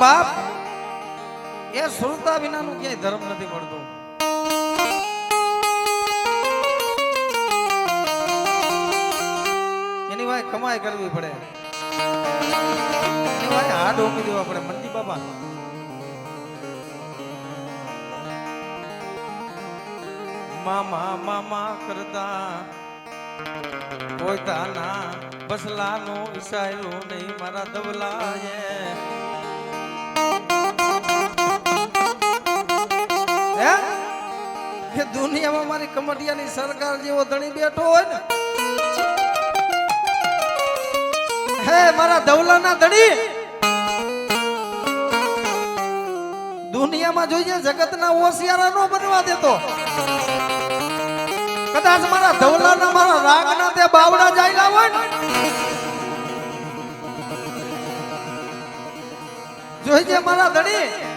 બાપ, એ સુરતા વિનાનું ક્યાંય ધર્મ નથી મળતું. એની વાય કમાઈ કરવી પડે. એની વાય હાડ ઓકી દેવા પડે, મંદી બાપા. મામા મામા કરતા પોતાના બસલાનો વિસાયેલો નહીં મારા દવલાએ કે દુનિયામાં મારી કમટિયાની સરકાર જેવો ધણી બેઠો હોય ને. હે, મારા ધવલાના ધણી. દુનિયામાં જોઈએ જગતના હોશિયારા નો બનવા દેતો. કદાચ મારા ધવલાના મારા રાગના તે બાવડા જાયલા હોય ને. જોઈજે મારા ધણી.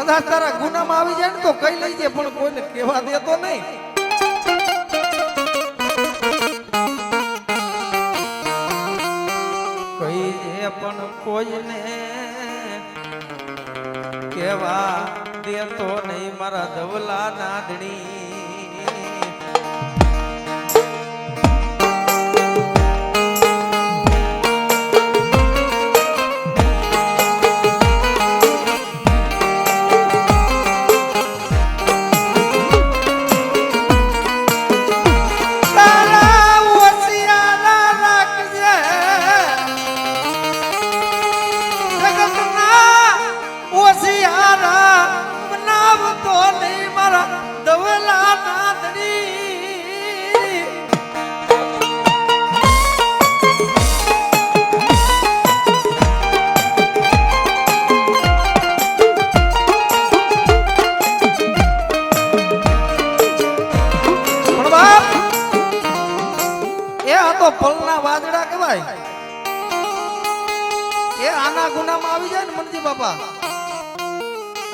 કદાચ તારા ગુનામાં આવી જાય ને તો કઈ લઈ જાય પણ કોઈને કહેવા દેતો નહીં. કઈ પણ કોઈને કેવા દેતો નહીં. મારા ધવલા નાદણી પલના વાદળા કહેવાય. એ આના ગુનામાં આવી જાય ને મનજી બાપા.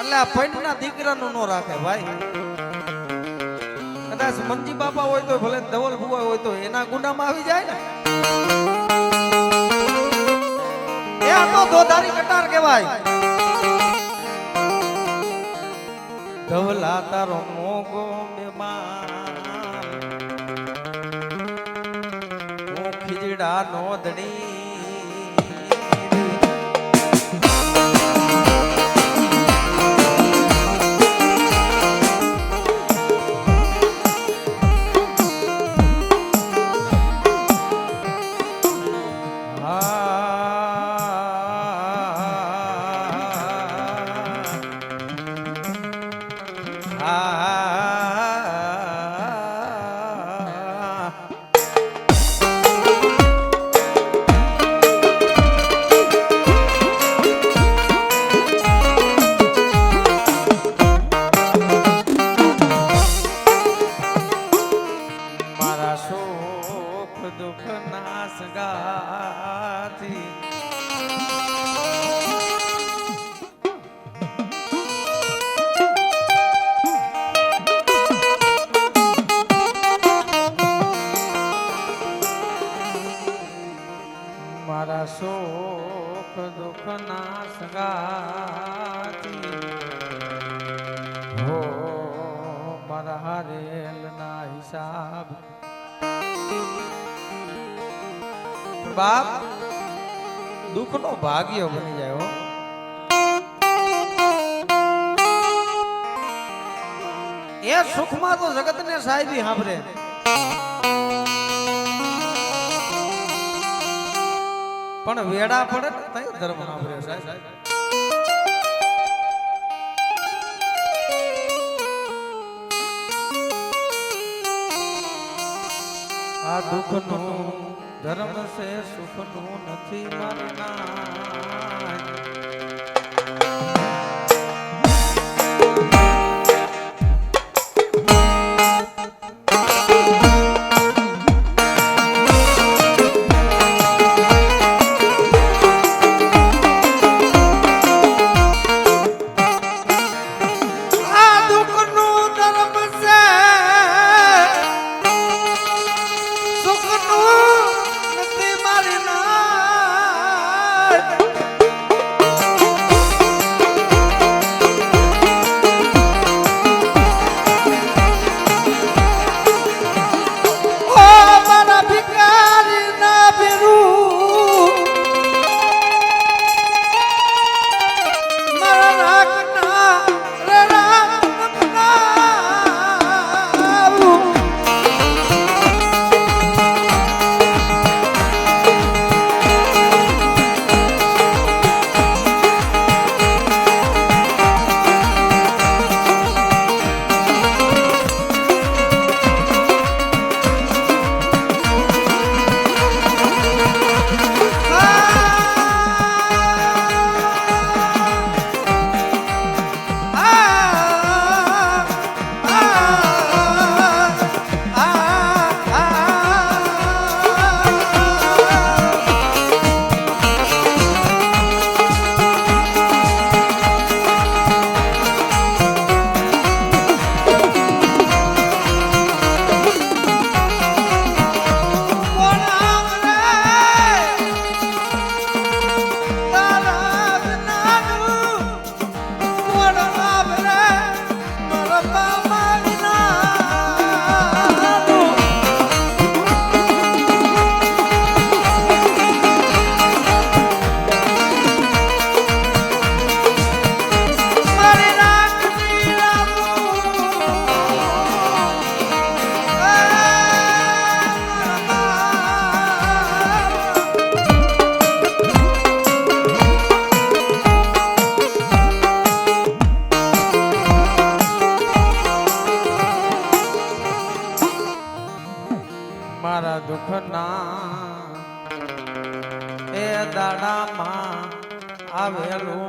એટલે આ પૈંડના દીકરાનું નો રાખે ભાઈ. કદાચ મનજી બાપા હોય તો ભલે ધવલ ભુવા હોય તો એના ગુનામાં આવી જાય ને. એ આ તો દોધારી કટાર કહેવાય. ધવલા તારો મોગો બેમાન. ખીજડા દુઃખ નાશ ગાથી. મારા સુખ દુઃખ નાશ સગાથી હો મારા હારેલ ના હિસાબ. બાપ દુઃખ નો ભાગ્ય બની જાય હો. એ સુખમાં તો જગત ને સાહેબી સાંભળે. પણ વેડા પડે તઈ ધર્મ સાંભળે સાહેબ. આ દુઃખનું ધર્મ છે સુખનું નથી મારના ધરા